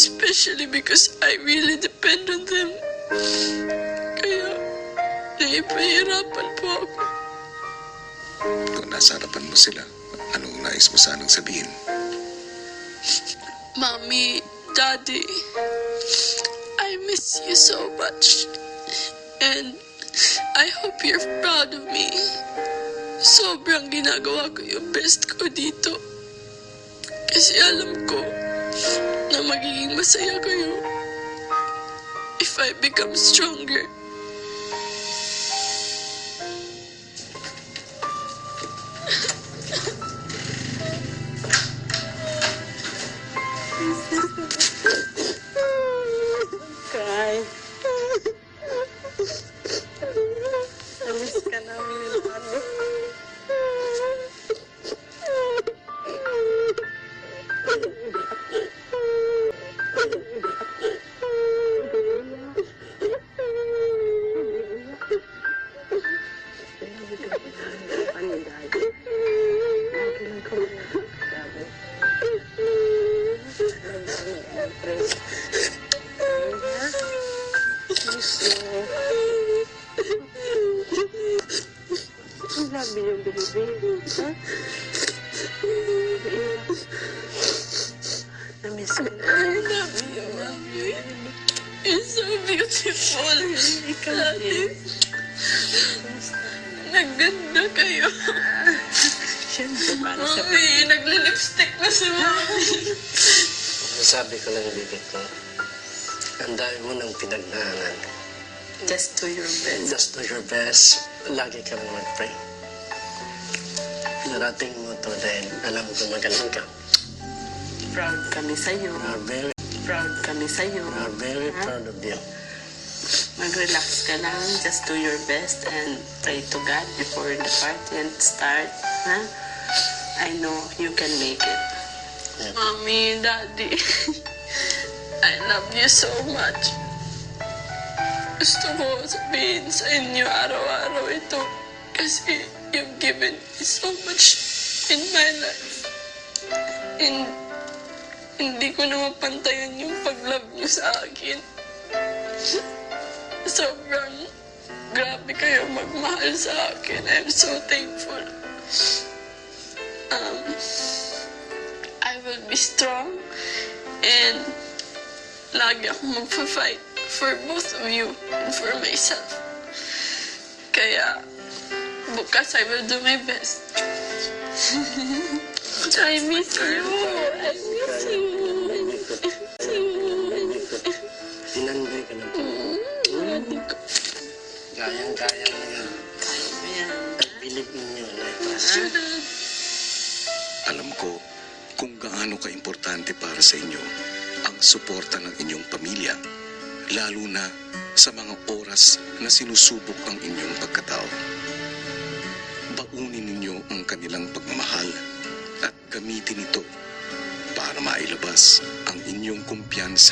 Especially because I really depend on them. Kaya, naipahirapan po ako. Kung nasa harapan mo sila, anong nais mo sanang sabihin? Mommy, Daddy, I miss you so much. And I hope you're proud of me. Sobrang ginagawa ko yung best ko dito. Kasi alam ko na magiging masaya kayo if I become stronger. I love you. Ha? Namiss ko so beautiful. Daddy, naganda kayo. Siyempre, para sa Mami, nagli-lipstick na si Mami. Sabi ko lang, bibig ko, ang dami mo ng pinagdaanan. just do your best. Just do your best. Lagi ka lang mag-pray. Narating mo to dahil alam ko magaling ka. Proud kami sa'yo. We are very, Proud kami sa'yo. we are very proud of you. Mag-relax ka lang. Just do your best and pray to God before the party and start. Ha? I know you can make it. Mommy, Daddy, I love you so much. Gusto ko sabihin sa inyo araw-araw ito kasi you've given me so much in my life. And hindi ko na mapantayan yung pag-love niyo sa akin. Sobrang grabe kayo magmahal sa akin. I'm so thankful. Um, will be strong and lagi akong magpa-fight for both of you and for myself. Kaya bukas I will do my best. I miss you. I miss you. Tinanday ka na to. Daddy ko. Kayang-kaya mo yan. I believe in you. Alam ko kung gaano kaimportante para sa inyo ang suporta ng inyong pamilya, lalo na sa mga oras na sinusubok ang inyong pagkatao. Baunin ninyo ang kanilang pagmamahal at gamitin ito para mailabas ang inyong kumpiyansa